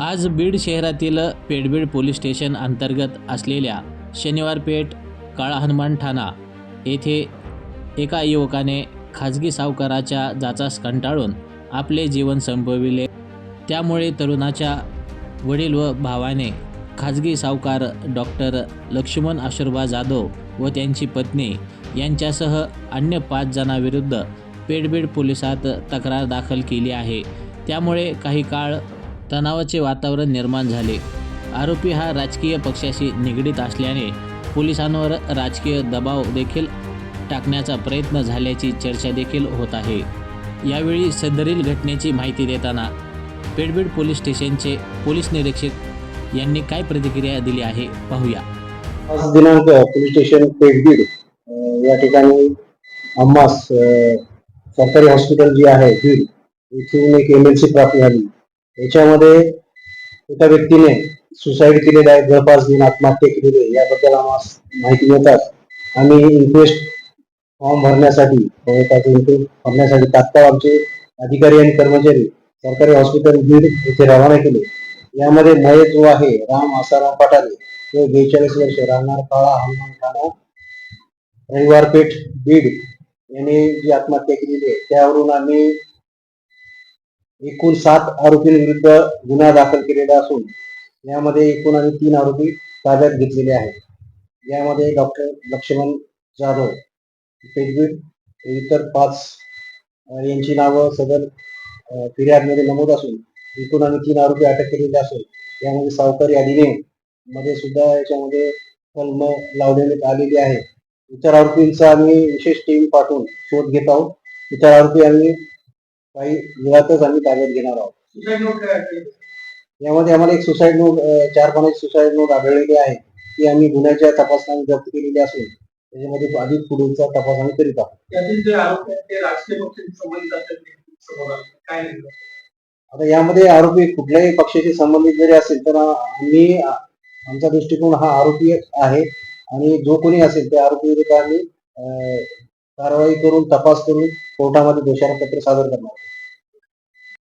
आज बीड शहरातील पेडबीड police station अंतर्गत असलेल्या शनिवारपेठ काळा हनुमान ठाणा येथे एका युवकाने खाजगी सावकाराच्या जाचास कंटाळून आपले जीवन संपविले. त्यामुळे तरुणाच्या वडील व भावाने खाजगी सावकार डॉक्टर लक्ष्मण आशुर्बा जाधव व त्यांची पत्नी यांच्यासह अन्य पाच जणांविरुद्ध पेडबीड पोलिसात तक्रार दाखल केली आहे. त्यामुळे काही काळ तणावाचे वातावरण निर्माण झाले. आरोपी हा राजकीय पक्षाशी निगडीत असल्याने पोलिसांवर राजकीय दबाव देखील टाकण्याचा प्रयत्न झाल्याची चर्चा देखील होत आहे. यावेळी सदरील घटनेची माहिती देताना पेडबीड पोलीस स्टेशनचे पोलीस निरीक्षक यांनी काय प्रतिक्रिया दिली आहे पाहूया. आज दिनांक पोलीस स्टेशन पेडबीड या ठिकाणी अम्मास सरकारी हॉस्पिटल जे आहे बीड इथून एक एमएलसी प्राप्त झाली याच्यामध्ये एका व्यक्तीने सुसाईड केलेला आहे जवळपास दिन आत्महत्या केलेली आहे याबद्दल आम्हाला माहिती मिळतात. आम्ही इन्क्वेस्ट फॉर्म भरण्यासाठी भरण्यासाठी तात्काळ आमचे अधिकारी आणि कर्मचारी सरकारी हॉस्पिटल बीड येथे रवाना केले. यामध्ये मय जो आहे राम आसाराम पटाले तो बेचाळीस वर्ष राहणार काळा हनुमान ठाणा रविवार पेठ बीड यांनी जी आत्महत्या केलेली आहे त्यावरून आम्ही एकूण सात आरोपींविरुद्ध गुन्हा दाखल केलेला असून यामध्ये एकूण आणि तीन आरोपी ताब्यात घेतलेले आहेत. यामध्ये डॉक्टर लक्ष्मण जाधव पेठबीड इतर पाच यांची नावं सदर फिर्यादमध्ये नमूद असून एकूण आणि तीन आरोपी अटक केलेले असून यामध्ये सावकारी अधिनियममध्ये सुद्धा याच्यामध्ये कलम लावण्यात आलेली आहे. इतर आरोपींचा आम्ही विशेष टीम पाठवून शोध घेत आहोत. इतर आरोपी आम्ही काही वेळातच आम्ही ताब्यात घेणार आहोत. यामध्ये आम्हाला एक सुसाईड नोट चार पाण्याची सुसाईड नोट आढळलेली आहे. ती आम्ही गुन्ह्याच्या तपासणी जप्त केलेली असून त्याच्यामध्ये अधिक पुढीलचा तपास आम्ही करीत आहोत? आता यामध्ये आरोपी कुठल्याही पक्षाशी संबंधित जरी असेल तर आम्ही आमचा दृष्टिकोन हा आरोपी आहे. आणि जो कोणी असेल त्या आरोपी अं, कारवाई करून तपास करून कोर्टामध्ये दोषारोपपत्र सादर करणार.